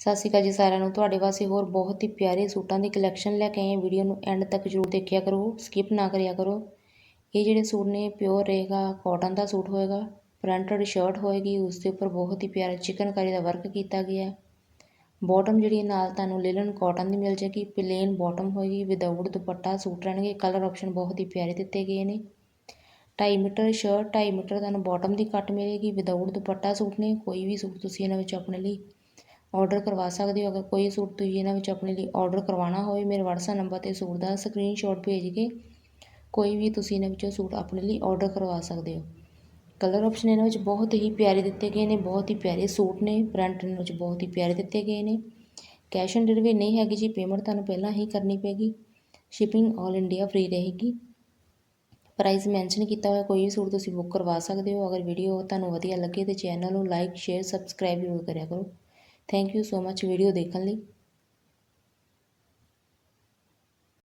ਸਤਿ ਸ਼੍ਰੀ ਅਕਾਲ ਜੀ ਸਾਰਿਆਂ ਨੂੰ। ਤੁਹਾਡੇ ਵਾਸਤੇ ਹੋਰ ਬਹੁਤ ਹੀ ਪਿਆਰੇ ਸੂਟਾਂ ਦੀ ਕਲੈਕਸ਼ਨ ਲੈ ਕੇ ਆਏ ਹਾਂ। ਵੀਡੀਓ ਨੂੰ ਐਂਡ ਤੱਕ ਜ਼ਰੂਰ ਦੇਖਿਆ ਕਰੋ। ਸਕਿਪ ਨਾ ਕਰਿਆ ਕਰੋ। ਇਹ ਜਿਹੜੇ ਸੂਟ ਨੇ ਪਿਓਰ ਰਹੇਗਾ ਕਾਟਨ ਦਾ ਸੂਟ ਹੋਏਗਾ ਪ੍ਰਿੰਟਡ ਸ਼ਰਟ ਹੋਏਗੀ, ਉਸ ਦੇ ਉੱਪਰ ਬਹੁਤ ਹੀ ਪਿਆਰਾ ਚਿਕਨਕਾਰੀ ਦਾ ਵਰਕ ਕੀਤਾ ਗਿਆ। ਹੈ ਬਾਟਮ ਜਿਹੜੀ ਨਾਲ ਤੁਹਾਨੂੰ ਲਿਲਨ ਕਾਟਨ ਦੀ ਮਿਲ ਜਾਏਗੀ। ਪਲੇਨ ਬਾਟਮ ਹੋਏਗੀ ਵਿਦਆਊਟ ਦੁਪੱਟਾ ਸੂਟ ਰਹਿਣਗੇ। ਕਲਰ ਆਪਸ਼ਨ ਬਹੁਤ ਹੀ ਪਿਆਰੇ ਦਿੱਤੇ ਗਏ ਨੇ। 2.5 ਮੀਟਰ ਸ਼ਰਟ 2.5 ਮੀਟਰ ਤੁਹਾਨੂੰ ਬਾਟਮ ਦੀ ਕੱਟ ਮਿਲੇਗੀ। ਵਿਦਆਊਟ ਦੁਪੱਟਾ ਸੂਟ ਨੇ, ਕੋਈ ਵੀ ਸੂਟ ਤੁਸੀਂ ਇਹਨਾਂ ਵਿੱਚ ਆਪਣੇ ਲਈ ਔਡਰ ਕਰਵਾ ਸਕਦੇ ਹੋ? ਅਗਰ ਕੋਈ ਸੂਟ ਤੁਸੀਂ ਇਹਨਾਂ ਵਿੱਚ ਆਪਣੇ ਲਈ ਔਡਰ ਕਰਵਾਉਣਾ ਹੋਵੇ, ਮੇਰੇ ਵਟਸਐਪ ਨੰਬਰ ਤੇ ਸੂਟ ਦਾ ਸਕਰੀਨਸ਼ੋਟ ਭੇਜ ਕੇ ਕੋਈ ਵੀ ਤੁਸੀਂ ਇਹਨਾਂ ਵਿੱਚੋਂ ਸੂਟ ਆਪਣੇ ਲਈ ਔਡਰ ਕਰਵਾ ਸਕਦੇ ਹੋ। ਕਲਰ ਆਪਸ਼ਨ ਇਹਨਾਂ ਵਿੱਚ ਬਹੁਤ ਹੀ ਪਿਆਰੇ ਦਿੱਤੇ ਗਏ ਨੇ, ਬਹੁਤ ਹੀ ਪਿਆਰੇ ਸੂਟ ਨੇ ਪ੍ਰਿੰਟ ਇਹਨਾਂ ਵਿੱਚ ਬਹੁਤ ਹੀ ਪਿਆਰੇ ਦਿੱਤੇ ਗਏ ਨੇ। ਕੈਸ਼ ਔਨ ਡਿਲੀਵਰੀ ਨਹੀਂ ਹੈਗੀ ਜੀ ਪੇਮੈਂਟ ਤੁਹਾਨੂੰ ਪਹਿਲਾਂ ਹੀ ਕਰਨੀ ਪੈਗੀ ਸ਼ਿਪਿੰਗ ਆਲ ਇੰਡੀਆ ਫ੍ਰੀ ਰਹੇਗੀ। ਪ੍ਰਾਈਸ ਮੈਂਸ਼ਨ ਕੀਤਾ ਹੋਇਆ ਕੋਈ ਵੀ ਸੂਟ ਤੁਸੀਂ ਬੁੱਕ ਕਰਵਾ ਸਕਦੇ ਹੋ। ਅਗਰ ਵੀਡੀਓ ਤੁਹਾਨੂੰ ਵਧੀਆ ਲੱਗੇ ਤੇ ਚੈਨਲ ਨੂੰ ਲਾਈਕ ਸ਼ੇਅਰ ਸਬਸਕ੍ਰਾਈਬ ਜ਼ਰੂਰ ਕਰਿਆ ਕਰੋ। Thank you so much video ਦੇਖਣ ਲਈ।